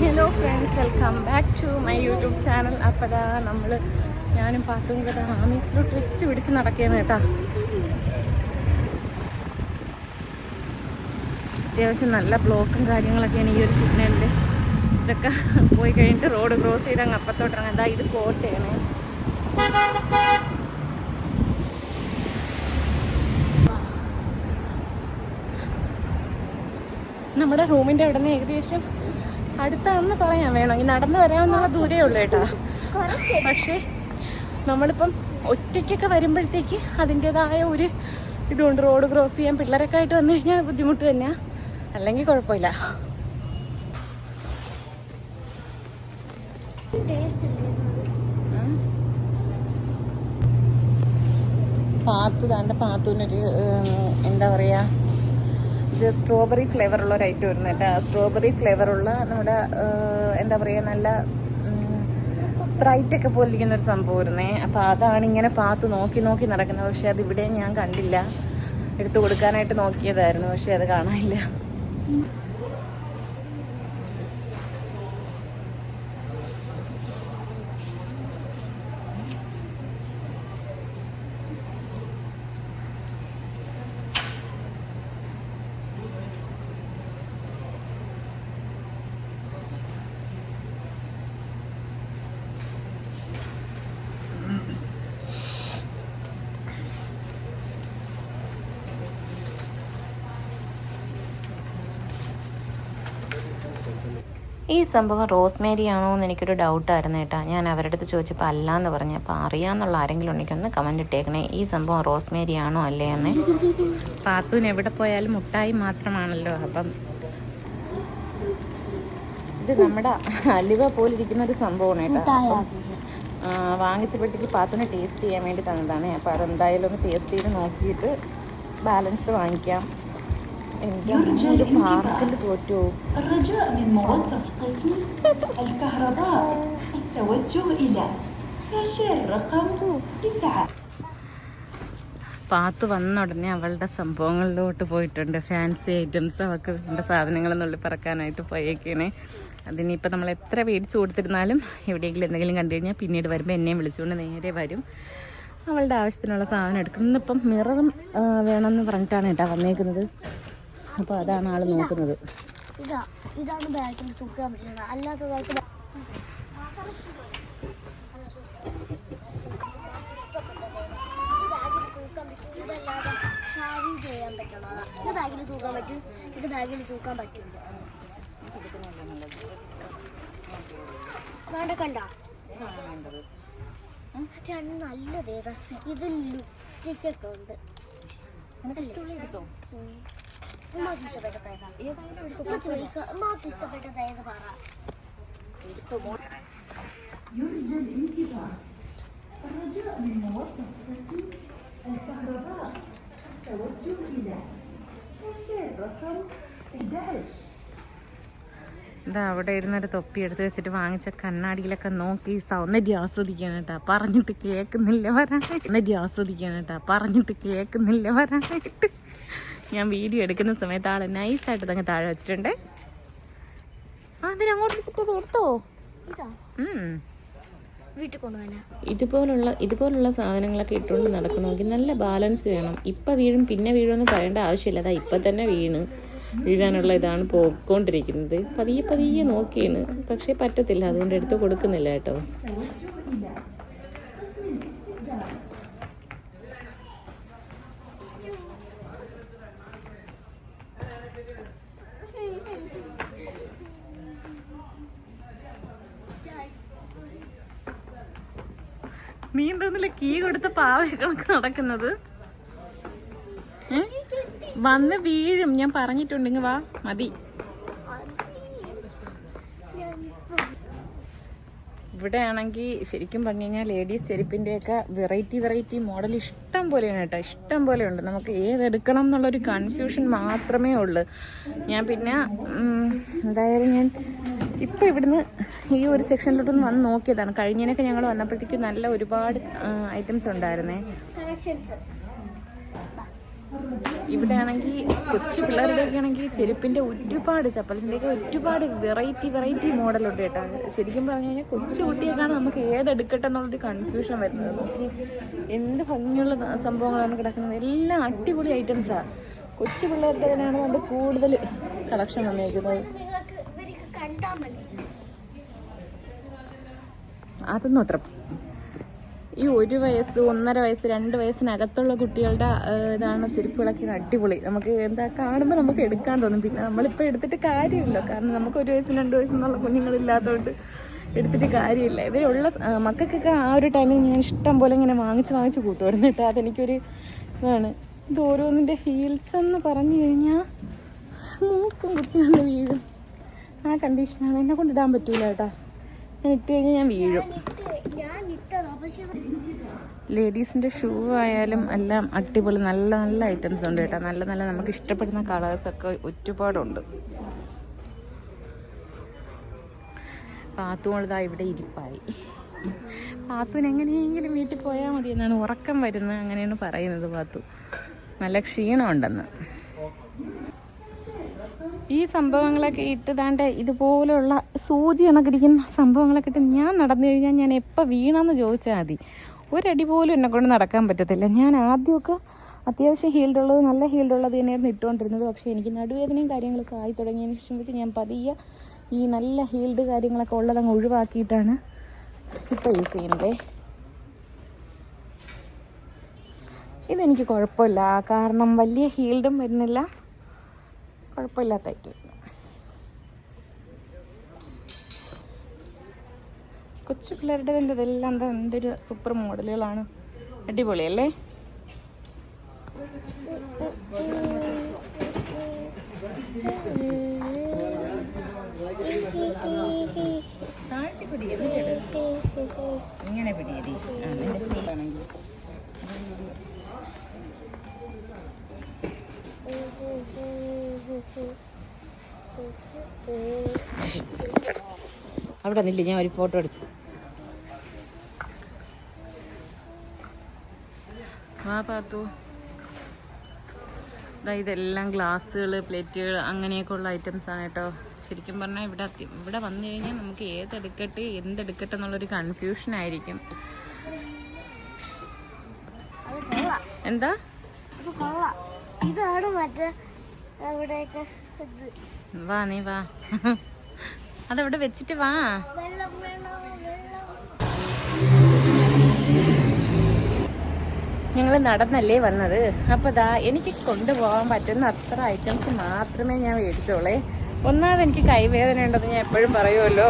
Hello friends welcome back to my YouTube channel അപ്പോഴാ നമ്മൾ ഞാനും പാത്തും കൂടെ ആമീസിലോട്ട് വെച്ച് പിടിച്ച് നടക്കുകയാണ് കേട്ടോ. അത്യാവശ്യം നല്ല ബ്ലോക്കും കാര്യങ്ങളൊക്കെയാണ് ഈ ഒരു സിഗ്നലിൽ ഇതൊക്കെ പോയി കഴിഞ്ഞിട്ട് റോഡ് ക്രോസ് ചെയ്ത് അങ്ങ് അപ്പത്തോട്ട് ഇറങ്ങാം. എന്താ ഇത് കോട്ടയാണ്. നമ്മുടെ റൂമിന്റെ അവിടെ നിന്ന് ഏകദേശം അടുത്താണെന്ന് പറയാൻ വേണം. ഈ നടന്നു വരാമെന്നുള്ള ദൂരേ ഉള്ളൂ കേട്ടോ. പക്ഷേ നമ്മളിപ്പം ഒറ്റയ്ക്കൊക്കെ വരുമ്പോഴത്തേക്ക് അതിന്റെതായ ഒരു ഇതുകൊണ്ട് റോഡ് ക്രോസ് ചെയ്യാൻ പിള്ളേരൊക്കെ ആയിട്ട് വന്നു കഴിഞ്ഞാൽ ബുദ്ധിമുട്ട് തന്നെയാ. അല്ലെങ്കിൽ കുഴപ്പമില്ല. പാത്തു താണ്ട പാത്തുവിനൊരു എന്താ പറയുക ഇത് സ്ട്രോബെറി ഫ്ലേവർ ഉള്ള ഒരു ഐറ്റം വരുന്നത് കേട്ടോ. സ്ട്രോബെറി ഫ്ലേവർ ഉള്ള നമ്മുടെ എന്താ പറയുക നല്ല സ്പ്രൈറ്റ് ഒക്കെ പോലിരിക്കുന്ന ഒരു സംഭവം വരുന്നേ അപ്പോൾ അതാണ് ഇങ്ങനെ പാത്ത് നോക്കി നോക്കി നടക്കുന്നത്. പക്ഷേ അത് ഇവിടെ ഞാൻ കണ്ടില്ല. എടുത്തു കൊടുക്കാനായിട്ട് നോക്കിയതായിരുന്നു. പക്ഷേ അത് കാണാനില്ല. ഈ സംഭവം റോസ്മേരി ആണോ എന്ന് എനിക്കൊരു ഡൗട്ടായിരുന്നു കേട്ടോ. ഞാൻ അവരുടെ അടുത്ത് ചോദിച്ചപ്പോൾ അല്ല എന്ന് പറഞ്ഞു. അപ്പോൾ അറിയാമെന്നുള്ള ആരെങ്കിലും ഉണ്ടെങ്കിൽ ഒന്ന് കമന്റ് ഇട്ടേക്കണേ. ഈ സംഭവം റോസ്മേരി ആണോ അല്ലേ എന്ന് പാത്തൂന് എവിടെ പോയാലും മുട്ടായി മാത്രമാണല്ലോ അപ്പം ഇത് നമ്മുടെ അലുവ പോലിരിക്കുന്ന ഒരു സംഭവമാണ് കേട്ടോ. വാങ്ങിച്ചപ്പോഴത്തേക്ക് പാത്തുനെ ടേസ്റ്റ് ചെയ്യാൻ വേണ്ടി തന്നതാണ്. അപ്പോൾ അതെന്തായാലും ഒന്ന് ടേസ്റ്റ് ചെയ്ത് നോക്കിയിട്ട് ബാലൻസ് വാങ്ങിക്കാം. എനിക്ക് പാർക്കിൽ തോറ്റു. പാത്ത് വന്ന ഉടനെ അവളുടെ സംഭവങ്ങളിലോട്ട് പോയിട്ടുണ്ട്. ഫാൻസി ഐറ്റംസ് അവൾക്ക് വേണ്ട സാധനങ്ങൾ നുള്ളി പറക്കാനായിട്ട് പോയേക്കാണ്. അതിനിപ്പോൾ നമ്മൾ എത്ര മേടിച്ചു കൊടുത്തിരുന്നാലും എവിടെയെങ്കിലും എന്തെങ്കിലും കണ്ടു കഴിഞ്ഞാൽ പിന്നീട് വരുമ്പോൾ എന്നെയും വിളിച്ചുകൊണ്ട് നേരെ വരും. അവളുടെ ആവശ്യത്തിനുള്ള സാധനം എടുക്കും. ഇന്നിപ്പം മിററും വേണമെന്ന് പറഞ്ഞിട്ടാണ് കേട്ടോ വന്നേക്കുന്നത്. അപ്പോൾ അതാണ് ആൾ നോക്കുന്നത്. ഇതാ ഇതാണ് തൂക്കാൻ പറ്റുന്നത് അല്ലാത്തതായിട്ട് ചെയ്യാൻ ഇത് ബാഗിൽ തൂക്കാൻ പറ്റും ഇത് ബാഗിൽ തൂക്കാൻ പറ്റില്ല വേണ്ട കണ്ട രണ്ട് നല്ലത് ഏതാ ഇത് ലിപ്സ്റ്റിക് ഒക്കെ ഉണ്ട്. ഉമ്മാക്ക് ഇഷ്ടപ്പെട്ടത് ഏതാ? ഉമ്മ ചോദിക്ക ഉമ്മാക്ക് ഇഷ്ടപ്പെട്ടത് ഏത് പറ يرجى الانتباه الرجاء من موظف قسم الكهرباء التوجه إلى كاشير رقم 11 ഇതാ അവിടെ ഇരുന്നൊരു തൊപ്പി എടുത്ത് വെച്ചിട്ട് വാങ്ങിച്ച കണ്ണാടിയിലൊക്കെ നോക്കി സൗന്ദര്യം ആസ്വദിക്കാൻ കേട്ടാ പറഞ്ഞിട്ട് കേൾക്കുന്നില്ല വരാനായിട്ട് സൗന്ദര്യം ആസ്വദിക്കാൻ കേട്ടാ പറഞ്ഞിട്ട് കേൾക്കുന്നില്ല വരാനായിട്ട് ഞാൻ വീഡിയോ എടുക്കുന്ന സമയത്ത് ആൾ നൈസായിട്ട് തന്നെ താഴെ വെച്ചിട്ടുണ്ട്. അതിന് അങ്ങോട്ട് എടുത്തിട്ട് എടുത്തോ ഇതാ. ഉം. വീട്ടിൽ കൊണ്ടുപോകാനാ ഇതുപോലുള്ള ഇതുപോലുള്ള സാധനങ്ങളൊക്കെ ഇട്ടുകൊണ്ട് നടക്കണമെങ്കിൽ നല്ല ബാലൻസ് വേണം. ഇപ്പം വീഴും പിന്നെ വീഴുമെന്ന് പറയേണ്ട ആവശ്യമില്ല. അതാ ഇപ്പം തന്നെ വീണ് വീഴാനുള്ള ഇതാണ് പോയിക്കൊണ്ടിരിക്കുന്നത്. പതിയെ പതിയെ നോക്കിയാണ്. പക്ഷേ പറ്റത്തില്ല. അതുകൊണ്ട് എടുത്ത് കൊടുക്കുന്നില്ല കേട്ടോ. നീ എന്തോന്നില്ല കീ കൊടുത്ത പാവയൊക്കെ നടക്കുന്നത്? വന്ന് വീഴും. ഞാൻ പറഞ്ഞിട്ടുണ്ടെങ്കിൽ വാ. മതി. ഇവിടെ ആണെങ്കിൽ ശരിക്കും പറഞ്ഞു കഴിഞ്ഞാൽ ലേഡീസ് ചെരുപ്പിന്റെയൊക്കെ വെറൈറ്റി വെറൈറ്റി മോഡൽ ഇഷ്ടം പോലെയാണ് കേട്ടോ. ഇഷ്ടം പോലെ ഉണ്ട് നമുക്ക് ഏതെടുക്കണം എന്നുള്ളൊരു കൺഫ്യൂഷൻ മാത്രമേ ഉള്ളൂ. ഞാൻ പിന്നെ എന്തായാലും ഞാൻ ഇപ്പം ഇവിടുന്ന് ഈ ഒരു സെക്ഷനിലോട്ടൊന്ന് വന്ന് നോക്കിയതാണ്. കഴിഞ്ഞതിനൊക്കെ ഞങ്ങൾ വന്നപ്പോഴത്തേക്കും നല്ല ഒരുപാട് ഐറ്റംസ് ഉണ്ടായിരുന്നേ. ഇവിടെ ആണെങ്കിൽ കൊച്ചു പിള്ളേരുടെയൊക്കെ ആണെങ്കിൽ ചെരുപ്പിന്റെ ഒരുപാട് ചപ്പൽസിന്റെയൊക്കെ ഒരുപാട് വെറൈറ്റി വെറൈറ്റി മോഡലുണ്ട് കേട്ടോ. ശരിക്കും പറഞ്ഞു കഴിഞ്ഞാൽ കൊച്ചു കുട്ടിയൊക്കെയാണ് നമുക്ക് ഏതെടുക്കട്ടെ എന്നുള്ളൊരു കൺഫ്യൂഷൻ വരുന്നത്. നോക്കി എന്ത് ഭംഗിയുള്ള സംഭവങ്ങളാണ് കിടക്കുന്നത്. എല്ലാം അടിപൊളി ഐറ്റംസാണ് കൊച്ചു പിള്ളേരുടെ തന്നെയാണ് നമ്മുടെ കൂടുതൽ കളക്ഷൻ വന്നേക്കുന്നത്. അതൊന്നും അത്ര ഈ ഒരു വയസ്സ് ഒന്നര വയസ്സ് രണ്ട് വയസ്സിനകത്തുള്ള കുട്ടികളുടെ ഇതാണ് ചെരുപ്പുകളൊക്കെ അടിപൊളി. നമുക്ക് എന്താ കാണുമ്പോൾ നമുക്ക് എടുക്കാൻ തോന്നും. പിന്നെ നമ്മളിപ്പോൾ എടുത്തിട്ട് കാര്യമില്ല. കാരണം നമുക്ക് ഒരു വയസ്സും രണ്ട് വയസ്സെന്നുള്ള കുഞ്ഞുങ്ങളില്ലാത്തതുകൊണ്ട് എടുത്തിട്ട് കാര്യമില്ല. ഇവരുള്ള മക്കൾക്കൊക്കെ ആ ഒരു ടൈമിൽ ഞാൻ ഇഷ്ടം പോലെ ഇങ്ങനെ വാങ്ങിച്ച് വാങ്ങിച്ച് കൂട്ടുമായിരുന്നു കേട്ടോ. അതെനിക്കൊരു ഇതാണ്. ഇത് ഓരോന്നിന്റെ ഹീൽസ് എന്ന് പറഞ്ഞു കഴിഞ്ഞാൽ മൂക്കും കുത്തിയാണ് വീഴും. ആ കണ്ടീഷനാണ് എന്നെ കൊണ്ടിടാൻ പറ്റൂല കേട്ടോ. ഞാൻ ഇട്ട് കഴിഞ്ഞാൽ ഞാൻ വീഴും ഇട്ട് ഞാൻ ഇട്ടതാ പക്ഷെ ലേഡീസിന്റെ ഷൂ ആയാലും എല്ലാം അടിപൊളി നല്ല നല്ല ഐറ്റംസ് ഉണ്ട് കേട്ടോ. നല്ല നല്ല നമുക്ക് ഇഷ്ടപ്പെടുന്ന കളേഴ്സൊക്കെ ഒരുപാടുണ്ട്. പാത്തുമോളിതാ ഇവിടെ ഇരിപ്പായി. പാത്തുവിന് എങ്ങനെയെങ്കിലും വീട്ടിൽ പോയാൽ മതി എന്നാണ് ഉറക്കം വരുന്നത് അങ്ങനെയാണ് പറയുന്നത് പാത്തു. നല്ല ക്ഷീണമുണ്ടെന്ന്. ഈ സംഭവങ്ങളൊക്കെ ഇട്ടതാണ്ട് ഇതുപോലെയുള്ള സൂചി കണക്കിരിക്കുന്ന സംഭവങ്ങളൊക്കെ ഇട്ട് ഞാൻ നടന്നു കഴിഞ്ഞാൽ ഞാൻ എപ്പോൾ വീണെന്ന് ചോദിച്ചാൽ മതി. ഒരടി പോലും എന്നെ കൊണ്ട് നടക്കാൻ പറ്റത്തില്ല. ഞാൻ ആദ്യമൊക്കെ അത്യാവശ്യം ഹീൽഡുള്ളത് നല്ല ഹീൽഡുള്ളത് തന്നെയായിരുന്നു ഇട്ടുകൊണ്ടിരുന്നത്. പക്ഷേ എനിക്ക് നടുവേദനയും കാര്യങ്ങളൊക്കെ ആയി തുടങ്ങിയതിന് ശേഷം വെച്ച് ഞാൻ പതിയെ ഈ നല്ല ഹീൽഡ് കാര്യങ്ങളൊക്കെ ഉള്ളതങ്ങ് ഒഴിവാക്കിയിട്ടാണ് ഇപ്പോൾ യൂസ് ചെയ്യുന്നത്. ഇതെനിക്ക് കുഴപ്പമില്ല. കാരണം വലിയ ഹീൽഡും വരുന്നില്ല. കുഴപ്പമില്ലാത്തായിട്ട് വരുന്നു. കൊച്ചു പിള്ളേരുടെ ഇതെല്ലാം എന്താ എന്തൊരു സൂപ്പർ മോഡലുകളാണ്. അടിപൊളിയല്ലേ? ഇങ്ങനെ പിടിയടി ആ നിന്റെ ഫുള്ളാണെങ്കിൽ അവിടെ നില്ല ഞാൻ ഒരു ഫോട്ടോ എടുത്തു. ആ പാത്തു. ദാ ഇതെല്ലാം ഗ്ലാസ്സുകൾ പ്ലേറ്റുകൾ അങ്ങനെയൊക്കെ ഉള്ള ഐറ്റംസ് ആണ് കേട്ടോ. ശരിക്കും പറഞ്ഞാൽ ഇവിടെ അത്യ- ഇവിടെ വന്നു കഴിഞ്ഞാൽ നമുക്ക് ഏതെടുക്കട്ടെ എന്തെടുക്കട്ടെ എന്നുള്ളൊരു കൺഫ്യൂഷൻ ആയിരിക്കും. അത് കൊള്ളാം. എന്താ ഇതാണ് മറ്റേ അവിടെയൊക്കെ ഇത്. വാ നീ വാ. അതവിടെ വെച്ചിട്ട് വാ. ഞങ്ങൾ നടന്നല്ലേ വന്നത്? അപ്പോൾ ദാ എനിക്ക് കൊണ്ടുപോകാൻ പറ്റുന്ന അത്ര ഐറ്റംസ് മാത്രമേ ഞാൻ മേടിച്ചോളേ. ഒന്നാമത് എനിക്ക് കൈവേദന ഉണ്ടെന്ന് ഞാൻ എപ്പോഴും പറയുമല്ലോ.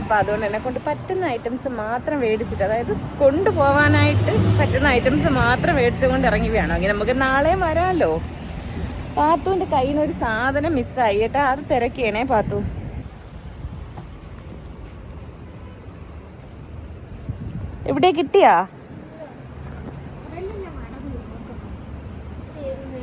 അപ്പോൾ അതുകൊണ്ട് എന്നെ കൊണ്ട് പറ്റുന്ന ഐറ്റംസ് മാത്രം മേടിച്ചിട്ട് അതായത് കൊണ്ടുപോകാനായിട്ട് പറ്റുന്ന ഐറ്റംസ് മാത്രം മേടിച്ചുകൊണ്ട് ഇറങ്ങി വേണമെങ്കിൽ നമുക്ക് നാളെയും വരാമല്ലോ പാത്തുവിന്റെ കയ്യിൽ നിന്ന് ഒരു സാധനം മിസ്സായി കേട്ടോ അത് തിരക്കിയണേ പാത്തു. എവിടെ കിട്ടിയാ?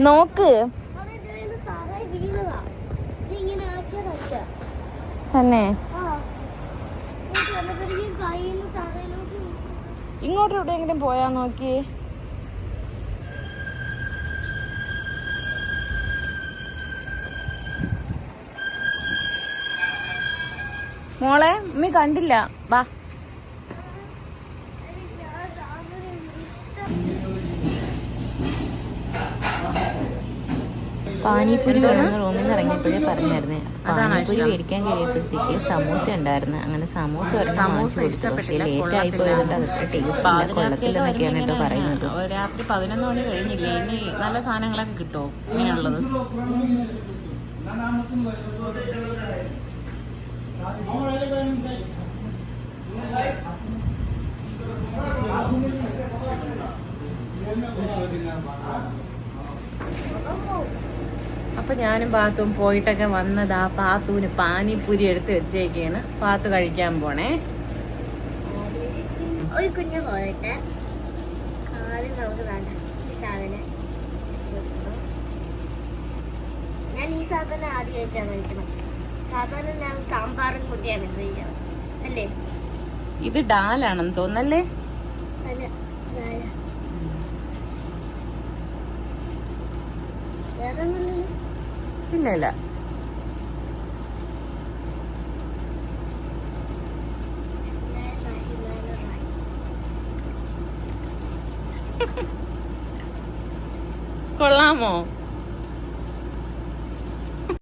നോക്ക്. തന്നെ. ഇങ്ങോട്ട് എവിടെയെങ്കിലും പോയാ നോക്കി. മോളെ ഉമ്മി കണ്ടില്ല. വാ. പാനിപ്പൂരി വേണമെന്ന് റൂമിൽ നിന്ന് ഇറങ്ങിയപ്പോഴേ പറഞ്ഞായിരുന്നു. പാനിപ്പൂരി മേടിക്കാൻ കഴിയപ്പോഴത്തേക്ക് സമൂസ ഉണ്ടായിരുന്നു. അങ്ങനെ സമൂസ ഒരെണ്ണം വാങ്ങിച്ചു കൊടുത്തു. പക്ഷേ ലേറ്റ് ആയി പോയതുകൊണ്ട് അതൊക്കെ ടേസ്റ്റ് ഇല്ല. കൊള്ളത്തില്ലെന്നൊക്കെയാണ് കേട്ടോ പറയുന്നത്. രാത്രി പതിനൊന്ന് മണി കഴിഞ്ഞില്ലേ? ഇനി നല്ല സാധനങ്ങളൊക്കെ കിട്ടുമോ? ഇങ്ങനെയുള്ളത്. അപ്പൊ ഞാനും പാത്തും പോയിട്ടൊക്കെ വന്നതാ. പാത്തുവിന് പാനിപ്പൂരി എടുത്ത് വെച്ചേക്കാണ്. പാത്തു കഴിക്കാൻ പോണേ. ഒരു കുഞ്ഞു പോയിട്ട് ആദ്യം നമുക്ക് വേണ്ട. ഈ സാധനം ഞാൻ ഈ സാധനം ആദ്യം വെച്ചാണ് കഴിക്കുന്നത് സാധാരണ ഞാൻ സാമ്പാറും കൂട്ടിയാണ് ഇത് ചെയ്യാറ് അല്ലേ? ഇത് ഡാലാണെന്ന് തോന്നല്ലേ? അല്ല ഇതാരാ? വേറെ ഒന്നുമില്ലല്ലോ ഇല്ല ഇല്ല കൊള്ളാമോ